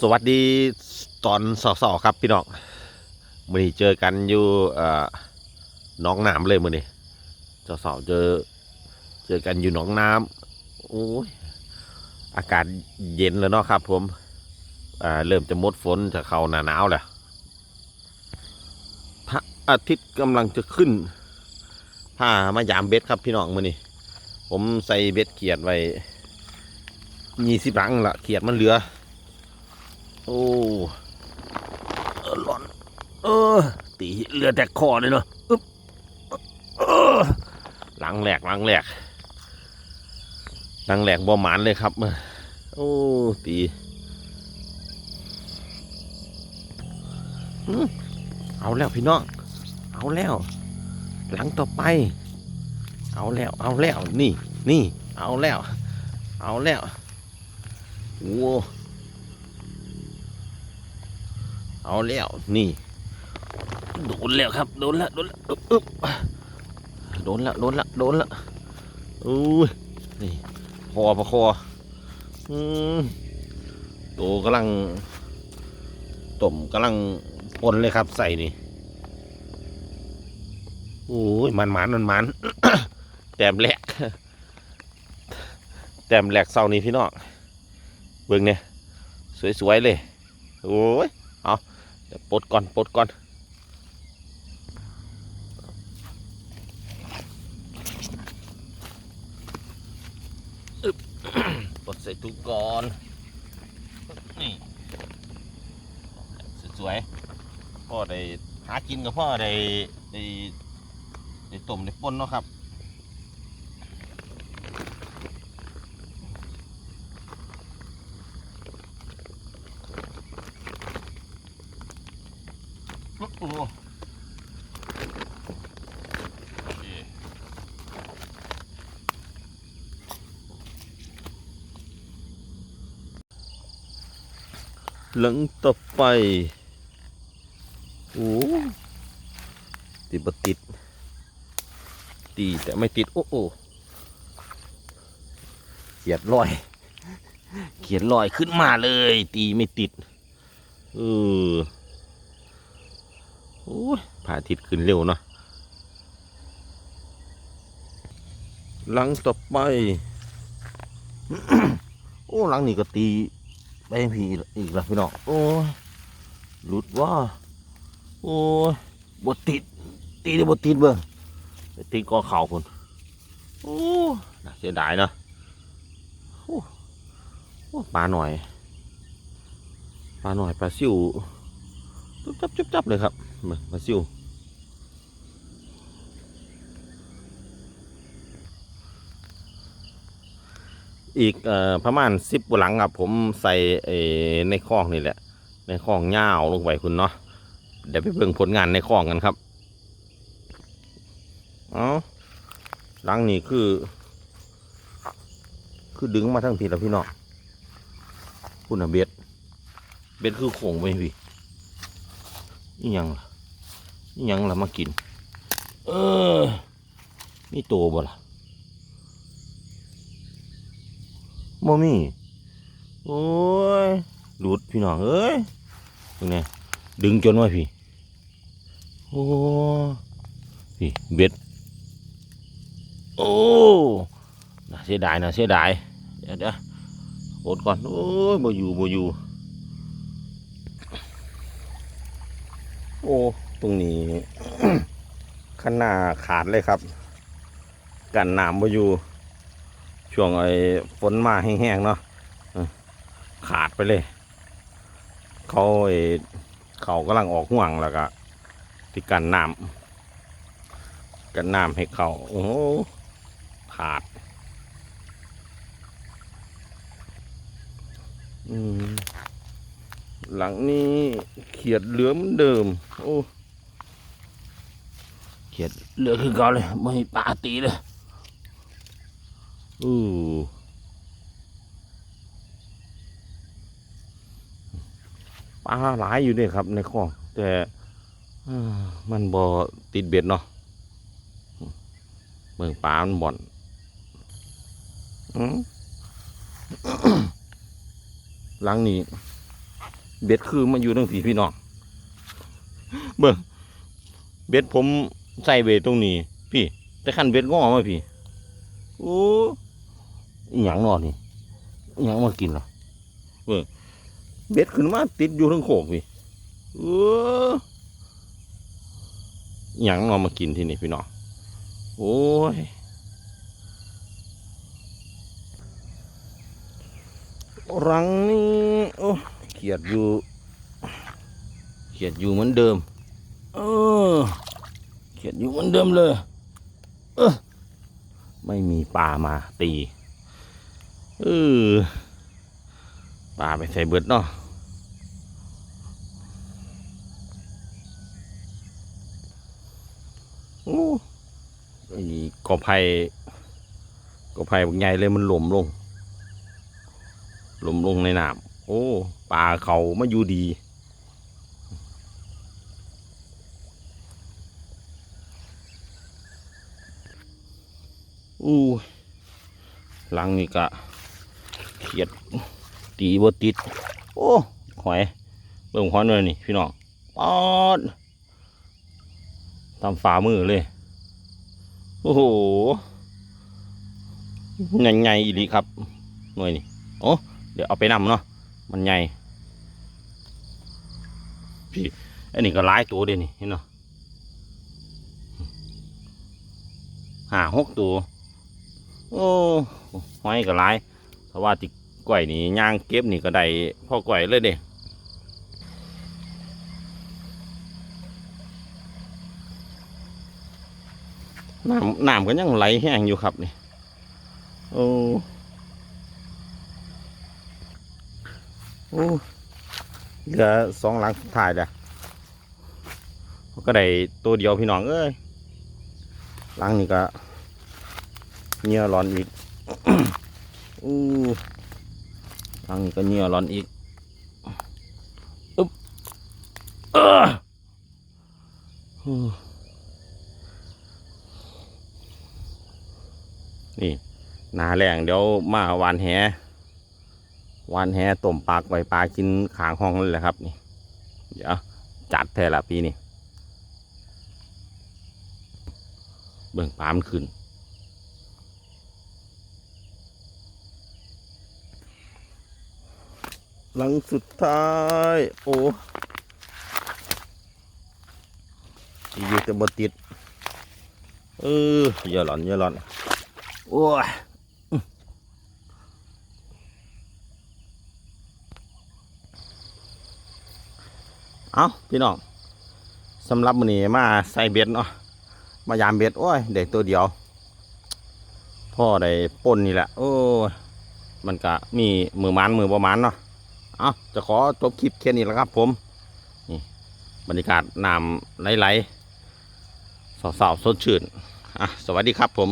สวัสดีตอนสอๆครับพี่น้องมื่อนี้เจอกันอยู่หน้องน้ำเลยมื่อนี้สอๆเจอเจอกันอยู่หนองน้ำโอ้ยอากาศเย็นแล้วเนาะครับ ผมอ่าเริ่มจะมดฝนจะเข้าหนาหนาวแล้วพระอาทิตย์กำลังจะขึ้นผ้ามายามเบ็ดครับพี่น้องมื่อนี้ผมใส่เบ็ดเขียดไว้ยี่สิบลังละเขียดมันเหลือ โอ้เออร้อน เออ ตีเรือแตกคอเลยเนาะอึ๊บเออหลังแหลกหลังแหลกหลังแหลกบ่หมานเลยครับโอ้ตีอืมเอาแล้วพี่น้อง เอาแล้ว หลังต่อไป เอาแล้ว เอาแล้ว นี่ นี่ เอาแล้ว เอาแล้วโอ้ เอาแล้วนี่โดนแล้วครับโดนแล้วโดนแล้วอึ๊บอึ๊บโดนแล้วโดนแล้วโดนแล้วอุ้ยนี่คอประคออืมโตกำลังต้มกำลังปนเลยครับใส่นี่โอ้ยมันมันมันมันแต้มแหลกแต้มแหลกเศร้านี่พี่น้องเบิ่งเนี่ยสวยๆเลยโอ้ย ปลดก่อนปลดก่อนปลดใส่ถุงก่อนนี่สวยๆพ่อได้หากินกับพ่อได้ได้ได้ต้มได้ป่นเนาะครับ อ้โหโอเคหลังต่อไป โอ้ติดบติด ตีแต่ไม่ติด โอ้โอเขียดลอย เขียดลอยขึ้นมาเลย ตีไม่ติด เออ โอ้ยพระอาทิตย์ขึ้นเร็วเนาะหลังต่อไป โอ้หลังนี่ก็ตีไปพีอีกแล้วพี่น้องโอ้หลุดว่า โอ้บดติด ตีได้บดติดเบิ่งตีกอเข่าคนโอ้น่าเสียดายเนาะโอ้โอ้ปลาหน่อยปลาหน่อยปลาซิว จุบจับจุบจับเลยครับมามาซิวอีกอประมาณสิบหลังครับผมใส่ในคลองนี่แหละ ในคลองเงาลงไปคุณเนาะเดี๋ยวไปเบิ่งผลงานในคลองกันครับเอาหลังนี้คือ คือดึงมาทั้งทีแล้วพี่น้องคุณอะเบ็ดเบ็ดคือโข่งไปพี่ นี่ยังล่ะนี่ยังล่ะมากิน เออมีโตบ่ล่ะโมมี่โอ้ยหลุดพี่น้องเอ้ยตรงนี้ดึงจนว่าพี่ โอ้พี่เบ็ด โอ้น่าเสียดายน่าเสียดาย เดี๋ยวเดี๋ยวอดก่อน โอ้ยบ่อยู่บ่อยู่ โอ้ ตรงนี้ข้างหน้าขาดเลยครับ กันน้ำมาอยู่ ช่วงไอ้ฝนมาแห้งๆเนาะขาดไปเลย เขาไอ้เขากำลังออกห่วงแล้วก็ที่กันน้ำกันน้ำให้เขาโอ้โหขาด อืม หลังนี้เขียดเหลือมเดิม โอ้เขียดเหลือคือเก่าเลยไม่ปาตีเลยอู้ปลาหลายอยู่เนี่ยครับในคลองแต่มันบ่ติดเบ็ดเนาะเมืองปลามันบ่อนอหลังนี้ เบ็ดคือมาอยู่ตรงผีพี่น้องเบิ่งเบ็ดผมใส่เบ็ดตรงนี้ พี่ แต่คันเบ็ดงอมาพี่โอ้หย่างนอนนี่หย่างมากินเหรอเบิ่งเบ็ดขึ้นมาติดอยู่ทั้งโขกพี่เออหย่างนอนมากินที่นี่พี่น้องโอ้ยรังนี่โอ้ ขียดอยู่ เขียดอยู่เหมือนเดิม เออ เขียดอยู่เหมือนเดิมเลย เออ ไม่มีปลามาตี เออ ปลาไปใส่เบิดเนาะโอ้ไอ้กอไผ่กอไผ่บางใหญ่เลยมันหล่มลงหลมลงในน้ำ โอ้ปลาเขามาอยู่ดี อู้หลังนี่กะเขียดตีบติด โอ้หอยเบิ่งหอยหน่อยนี่ พี่น้องปอดตามฝ่ามือเลย โอ้โหใหญ่ๆอีหลีครับหน่วยนี่โอ้เดี๋ยวเอาไปนำเนาะ มันใหญ่พี่อันนี้ก็หลายตัวเดยวนี่เห็นเนาะห้าหกตัว โอ้ห้อยก็หลายเพราะว่าติก่อยนี่ย่างเก็บนี่ก็ได้พ่อก่อยเลยเด้น้ำน้ำก็ยังไหลแห้งอยู่ครับนี่ โอ้ โอ้เหลือสองหลังสุดท้ายแล้วก็ได้ตัวเดียวพี่น้องเอ้ยหลังนี้ก็เหงื่อร้อนอีกอู้หลังนี้ก็เหงื่อร้อนอีกอึ๊บเออนี่ หนาแรงเดี๋ยวมาหวานแห วานแห่ต้มปลากไว้ปลากินขางห้องนั่นแหละครับนี่ เดี๋ยวจัดแท้ละปีนี้เบิ่งปลามันขึ้นหลังสุดท้าย โอ้ยอยู่แต่บติด เอออย่าหลอนอย่าหลอน โอ้ย เอาพี่น้องสำหรับมื้อนี้มาใส่เบ็ดเนาะมายามเบ็ดโอ้ยได้ตัวเดียว พ่อได้ป่นนี่แหละโอ้ยมันก็มีมือมันมือประมาณเนาะเอาจะขอจบคลิปแค่นี้แล้วครับ ผมนี่บรรยากาศน้ำไหลๆสาวๆสดชื่นอะสวัสดีครับผม